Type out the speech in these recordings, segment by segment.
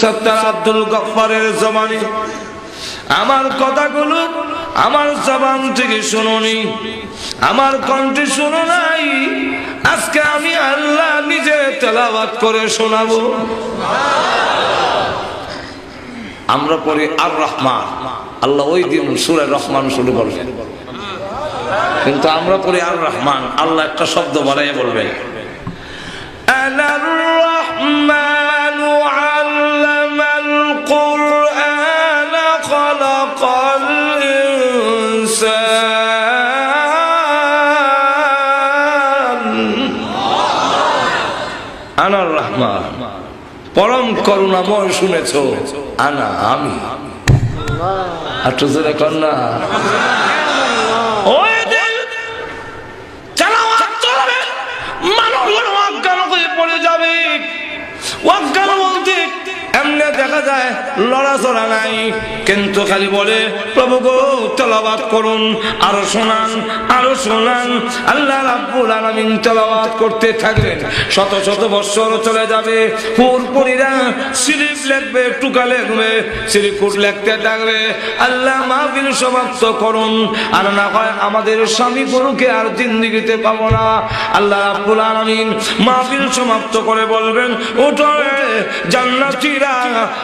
সত্তার আব্দুল গফারের জমানি। আমার কথাগুলো আমার জবান থেকে শুনুনি। আমার কণ্ঠে শুনো নাই। আজকে আমি আল্লাহ নিজে তেলাবাদ করে শোনাবো। আমরা পড়ি আর রহমান আল্লাহ ওই দিন সুরে রহমান শুরু করবে। কিন্তু আমরা পড়ি আর রহমান আল্লাহ একটা শব্দ বাড়াইয়া বলবেন রহমান মুরসাল আনার রহমান। পরম করুণাময় শুনেছ আনা আমি। আর আট্টজোরে কন্যা ওই লড়াচড়া নাই। কিন্তু খালি বলে, প্রভু গো, তেলাওয়াত করুন, আরও শোনান আরও শোনান। আল্লাহ রাব্বুল আলামিন তেলাওয়াত করতে থাকবেন শত শত বৎসর চলে যাবে। পুরপুরিরা সিলিপ লিখবে, টুকা লিখবে সিলিকুট লিখতে থাকবে। আল্লাহ মাহফিল সমাপ্ত করুন। আর না হয় আমাদের স্বামী গরুকে আর জিন্দিগিতে পাবো না। আল্লাহ রাব্বুল আলামিন মাহফিল সমাপ্ত করে বলবেন, ওঠো জান্নাতীরা,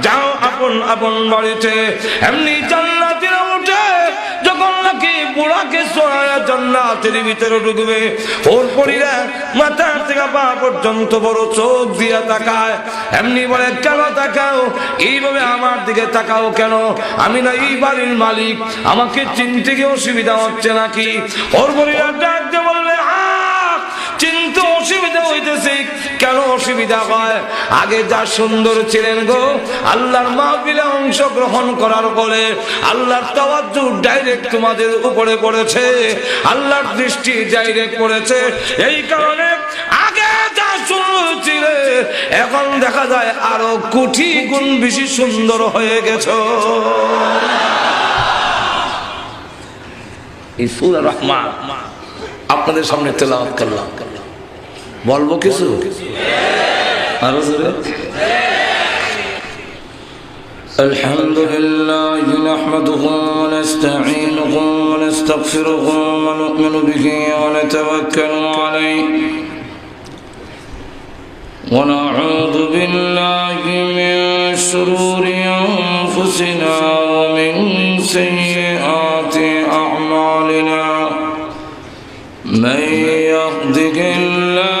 যাও আপন আপন বাড়িতে এমনি জান্নাতীরা উঠে যখন নাকি বুড়াকে সরায়া জান্নাতের ভিতরে ঢুকবে ওর পরিরা মাথা থেকে পা পর্যন্ত বড় চোখ দিয়া তাকায় এমনি বলে কেন তাকাও? এইভাবে আমার দিকে তাকাও কেন? আমি না এই বাড়ির মালিক আমাকে চিনতে গিয়ে অসুবিধা হচ্ছে নাকি? ওর পরিরা ডাক দিয়ে বলবে "আহ, চিনতে অসুবিধা হইতেছে। কেন অসুবিধা হয়? আগে যা সুন্দর ছিলেন গো, আল্লাহর মাহফিলে অংশগ্রহণ করার পরে আল্লাহর তাওয়াজ্জু ডাইরেক্ট তোমাদের উপরে পড়েছে, আল্লাহর দৃষ্টি ডাইরেক্ট পড়েছে। এই কারণে আগে যা সুন্দর ছিলে, এখন দেখা যায় আরও কোটি গুণ বেশি সুন্দর হয়ে গেছো। এই সুরা রহমান, আপনাদের সামনে তেলাওয়াত করলাম। বলবো কিছু আরো জোরে الحمد لله نحمده ونستعينه ونستغفره ونؤمن به ونتوكل عليه ونعوذ بالله من شرور أنفسنا ومن سيئات أعمالنا من يهده الله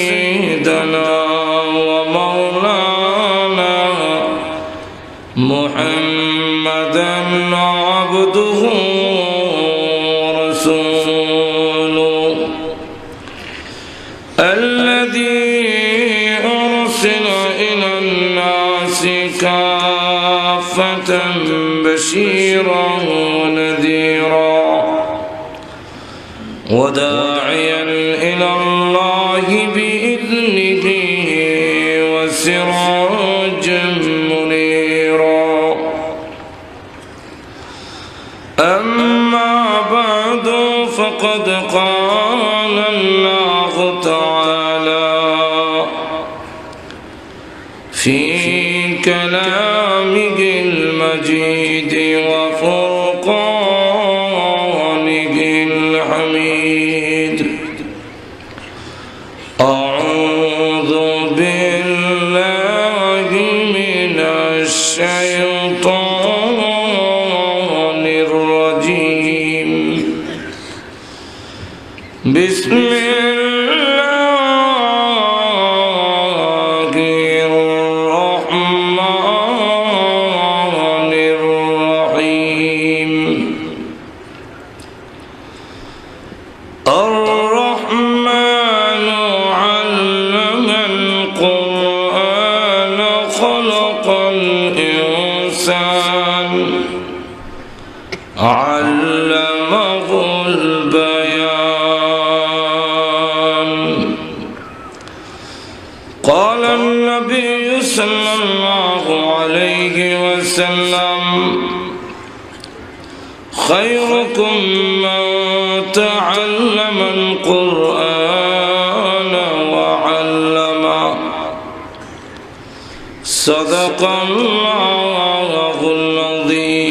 محمدا عبده ورسوله. الذي أرسل إلى الناس كافة بشيرا ونذيرا. وداعيا إلى الله فقد قال الله علمه البيان. قال النبي صلى الله عليه وسلم خيركم من تعلم القرآن وعلمه. صدق الله العظيم.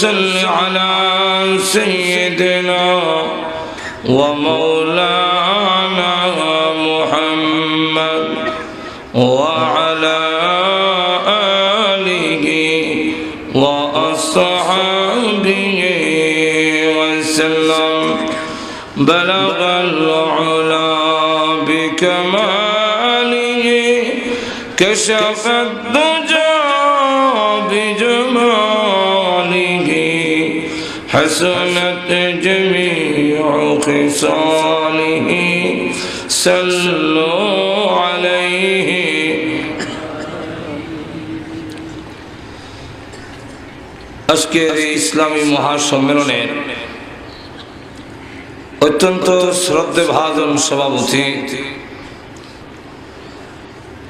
صل على سيدنا ومولانا محمد وعلى آله وأصحابه وسلم. بلغ العلا بكماله كشف الدجى حسنت جميع خصاله صلوا عليه আজকের এই ইসলামী মহাসম্মেলনের অত্যন্ত শ্রদ্ধে ভাজন সভাপতি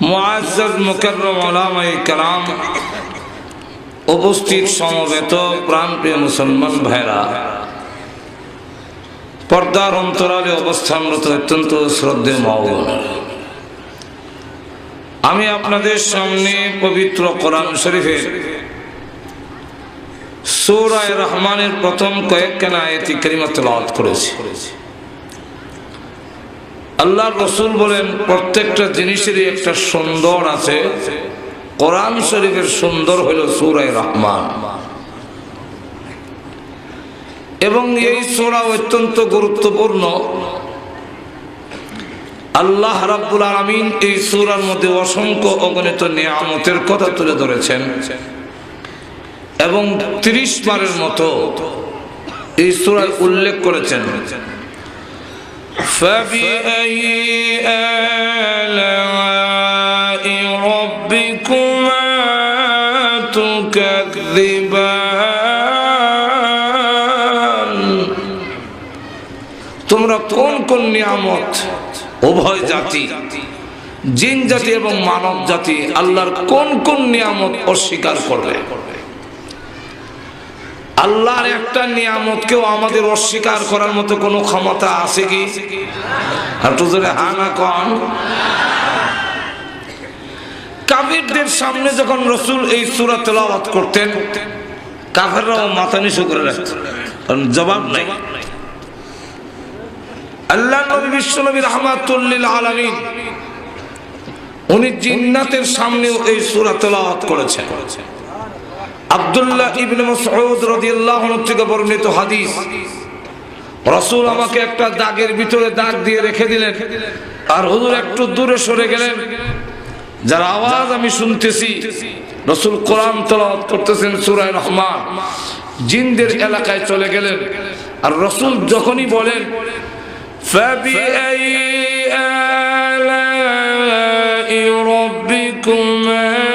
মুআজ্জাজ মুকাররম ওলামায়ে কেরাম উপস্থিত সমবেত প্রাণপ্রিয় মুসলমান ভাইরা, পর্দার অন্তরালে অবস্থানরত অত্যন্ত শ্রদ্ধে মাওন আমি আপনাদের সামনে পবিত্র কোরআন শরীফের সৌরায় রহমানের প্রথম কয়েকখানা আয়াতি কারিমা তেলাওয়াত করেছি। আল্লাহ রসুল বলেন, প্রত্যেকটা জিনিসেরই একটা সুন্দর আছে। কোরআন শরীফের সুন্দর হইল সৌরায় রহমান এবং এই সোরা অত্যন্ত গুরুত্বপূর্ণ আল্লাহ রাব্বুল আলমিন এই সুরার মধ্যে অসংখ্য অগণিত নিয়ামতের কথা তুলে ধরেছেন এবং ত্রিশ বারের মতো এই সুরায় উল্লেখ করেছেন فبأي آلاء তোমরা কোন কোন নিয়ামত? উভয় জাতি, জিন জাতি এবং মানব জাতি আল্লাহর কোন কোন নিয়ামত অস্বীকার করবে? আল্লাহর একটা নিয়ামতকেও আমাদের অস্বীকার করার মতো কোনো ক্ষমতা আছে কি? আর তো হা না কন। কাফিরদের সামনে যখন রসুল এই সুরা তেলাওয়াত করতেন, কাফেররাও মাথা নিচু করে রাখত। কারণ জবাব নাই। আল্লাহ নবী বিশ্ব নবী রহমাতুল্লিল আব্দুল্লাহ থেকে বর্ণিত আমাকে একটা দাগের ভিতরে দাগ দিয়ে রেখে দিলেন, আর হুজুর একটু দূরে সরে গেলেন। যার আওয়াজ আমি শুনতেছি, রসুল কোরআন তলাওয়াত করতেছেন সুরায় রহমান। জিনদের এলাকায় চলে গেলেন। আর রসুল যখনই বলেন فبأي آلاء ربكما